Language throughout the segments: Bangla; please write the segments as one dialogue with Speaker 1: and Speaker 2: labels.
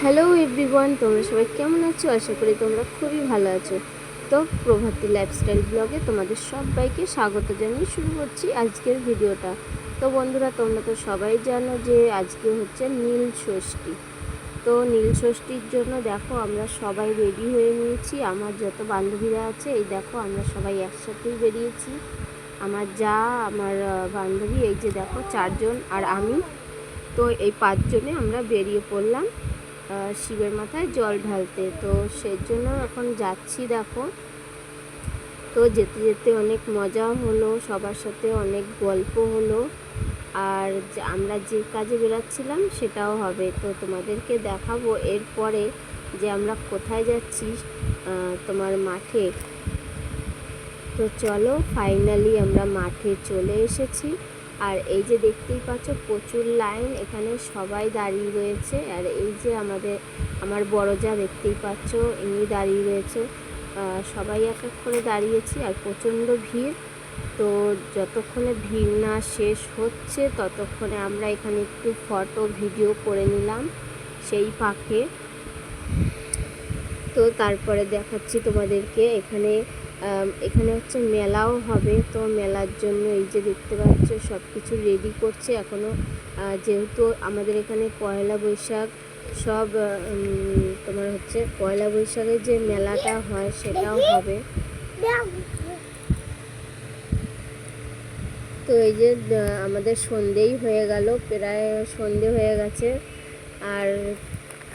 Speaker 1: হ্যালো এভরিওয়ান তোমরা সবাই কেমন আছো? আশা করি তোমরা খুবই ভালো আছো। তো প্রভাতী লাইফস্টাইল ব্লগে তোমাদের সবাইকে স্বাগত জানিয়ে শুরু করছি আজকের ভিডিওটা। তো বন্ধুরা, তোমরা তো সবাই জানো যে আজকে হচ্ছে নীল ষষ্ঠী। তো নীল ষষ্ঠীর জন্য দেখো আমরা সবাই রেডি হয়ে নিয়েছি। আমার যত বান্ধবীরা আছে, এই দেখো আমরা সবাই একসাথেই বেরিয়েছি। আমার যা, আমার বান্ধবী, এই যে দেখো চারজন আর আমি। তো এই পাঁচজনে আমরা বেরিয়ে পড়লাম। শিবের মাথায় জল ঢালতে। তো সেই জন্য এখন যাচ্ছি দেখো। তো যেতে যেতে অনেক মজা হলো, সবার সাথে অনেক গল্প হলো। আর আমরা যে কাজে বেরাচ্ছিলাম সেটাও হবে। তো তোমাদেরকে দেখাবো এরপরে যে আমরা কোথায় যাচ্ছি তোমার মাঠে। তো চলো ফাইনালি আমরা মাঠে চলে এসেছি। আর এই যে দেখতেই পাচ্ছ, প্রচুর লাইন এখানে সবাই দাঁড়িয়ে রয়েছে। আর এই যে আমাদের, আমার বড় যা দেখতেই পাচ্ছ, ইনি দাঁড়িয়ে রয়েছে। সবাই এক এক করে দাঁড়িয়েছি আর প্রচণ্ড ভিড়। তো যতক্ষণে ভিড় না শেষ হচ্ছে, ততক্ষণে আমরা এখানে একটু ফটো, ভিডিও করে নিলাম সেই পাখে তো তারপরে দেখাচ্ছি তোমাদেরকে এখানে এখানে হচ্ছে মেলাও হবে। তো মেলার জন্য এই যে দেখতে পাচ্ছ সব কিছু রেডি করছে এখনও যেহেতু আমাদের এখানে পয়লা বৈশাখ, সব তোমার হচ্ছে পয়লা বৈশাখের যে মেলাটা হয় সেটাও হবে। তো এই যে আমাদের সন্ধেই হয়ে গেল, প্রায় সন্ধে হয়ে গেছে। আর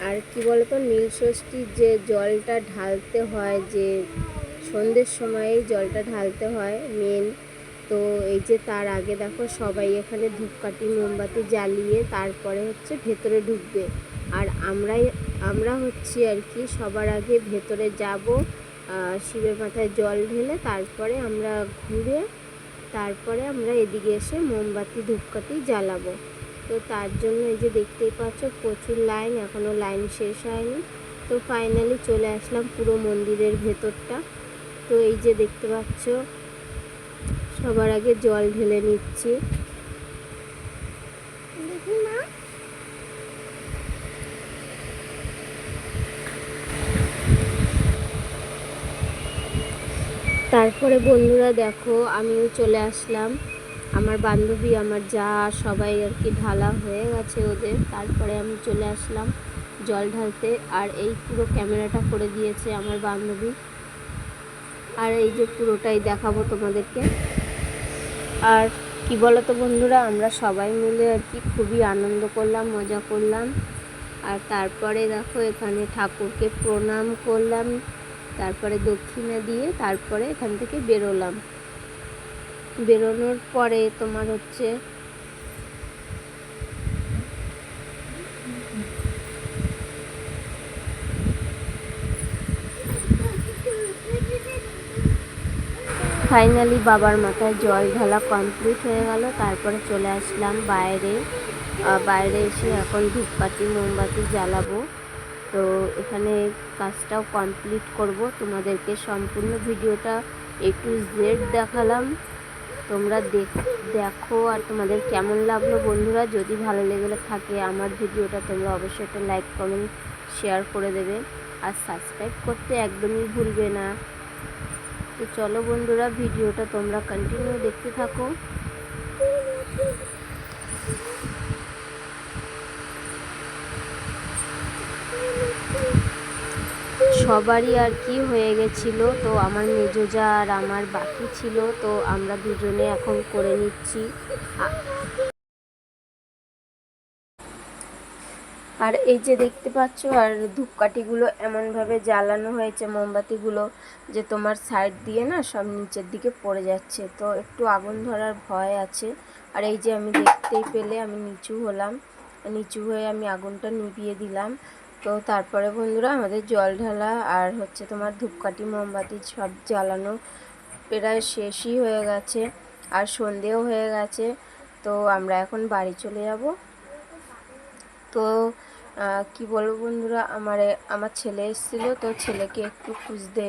Speaker 1: আর কি বলতো নীল ষষ্ঠীর যে জলটা ঢালতে হয়, যে সন্ধ্যের সময়ে জলটা ঢালতে হয় মেন তো এই যে তার আগে দেখো সবাই এখানে ধূপকাঠি, মোমবাতি জ্বালিয়ে তারপরে হচ্ছে ভেতরে ঢুকবে। আর আমরাই, আমরা হচ্ছি আর কি সবার আগে ভেতরে যাব শিবের মাথায় জল ঢেলে তারপরে আমরা ঘুরে তারপরে আমরা এদিকে এসে মোমবাতি, ধূপকাঠি জ্বালাবো। তো তার জন্য এই যে দেখতেই পাচ্ছ প্রচুর লাইন এখনও লাইন শেষ হয়নি। তো ফাইনালি চলে আসলাম পুরো মন্দিরের ভেতরটা। তো এই যে দেখতে পাচ্ছ সবার আগে জল ঢেলে নিচ্ছি। তারপরে বন্ধুরা দেখো আমিও চলে আসলাম। আমার বান্ধবী আমার যা সবাই আর কি ঢালা হয়ে গেছে ওদের। তারপরে আমি চলে আসলাম জল ঢালতে। আর এই পুরো ক্যামেরাটা করে দিয়েছে আমার বান্ধবী। আর এই যে পুরোটাই দেখাবো তোমাদেরকে। আর কি বলো তো বন্ধুরা, আমরা সবাই মিলে আর কি খুবই আনন্দ করলাম, মজা করলাম। আর তারপরে দেখো, এখানে ঠাকুরকে প্রণাম করলাম, তারপরে দক্ষিণা দিয়ে তারপরে এখান থেকে বেরোলাম। বেরোনোর পরে তোমার হচ্ছে ফাইনালি বাবার মাথায় জল ঢালা কমপ্লিট হয়ে গেল। তারপরে চলে আসলাম বাইরে। বাইরে এসে এখন ধূপকাঠি, মোমবাতি জ্বালাবো। তো এখানে কাজটাও কমপ্লিট করব। তোমাদেরকে সম্পূর্ণ ভিডিওটা এ টু জেড দেখালাম। তোমরা দেখ দেখো আর তোমাদের কেমন লাগল বন্ধুরা। যদি ভালো লেগে থাকে আমার ভিডিওটা, তোমরা অবশ্যই একটা লাইক কমেন্ট শেয়ার করে দেবে। আর সাবস্ক্রাইব করতে একদমই ভুলবে না। তো চলো বন্ধুরা, ভিডিওটা তোমরা কন্টিনিউ দেখতে থাকো। সবারই আর কি হয়ে গেছিল, তো আমার মেজোজা আর আমার বাকি ছিল, তো আমরা দুজনে এখন করে নিচ্ছি। আর এই যে দেখতে পাচ্ছ, আর ধূপকাঠিগুলো এমনভাবে জ্বালানো হয়েছে, মোমবাতিগুলো যে তোমার সাইড দিয়ে না সব নিচের দিকে পড়ে যাচ্ছে। তো একটু আগুন ধরার ভয় আছে। আর এই যে আমি দেখতেই পেলে আমি নিচু হলাম। নিচু হয়ে আমি আগুনটা নিভিয়ে দিলাম। তো তারপরে বন্ধুরা আমাদের জল ঢালা আর হচ্ছে তোমার ধূপকাঠি, মোমবাতি সব জ্বালানো প্রায় শেষই হয়ে গেছে আর সন্ধেও হয়ে গেছে। তো আমরা এখন বাড়ি চলে যাব। তো কি বলব বন্ধুরা, আমার আমার ছেলে এসেছিল, তো ছেলেকে একটু খুঁজতে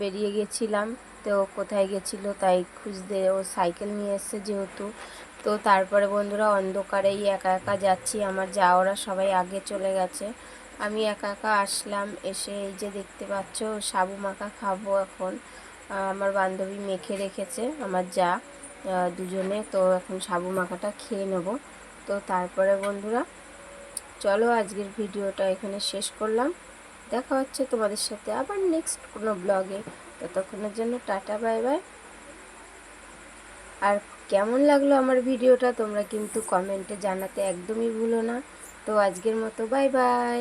Speaker 1: বেরিয়ে গেছিলাম। তো কোথায় গেছিল তাই খুঁজতে, ও সাইকেল নিয়ে এসছে যেহেতু। তো তারপরে বন্ধুরা অন্ধকারেই একা একা যাচ্ছি, আমার যাওয়ারা সবাই আগে চলে গেছে। আমি একা একা আসলাম, এসে এই যে দেখতে পাচ্ছ, সাবু মাখা খাব এখন। আমার বান্ধবী মেখে রেখেছে, আমার যা দুজনে। তো এখন সাবু মাখাটা খেয়ে নেব। তো তারপরে বন্ধুরা চলো আজকের ভিডিওটা এখানে শেষ করলাম। দেখা হচ্ছে তোমাদের সাথে আবার নেক্সট কোনো ব্লগে ততক্ষণের জন্য টাটা বাই বাই আর কেমন লাগল আমার ভিডিওটা তোমরা কিন্তু কমেন্টে জানাতে একদমই ভুলো না। তো আজকের মতো বাই বাই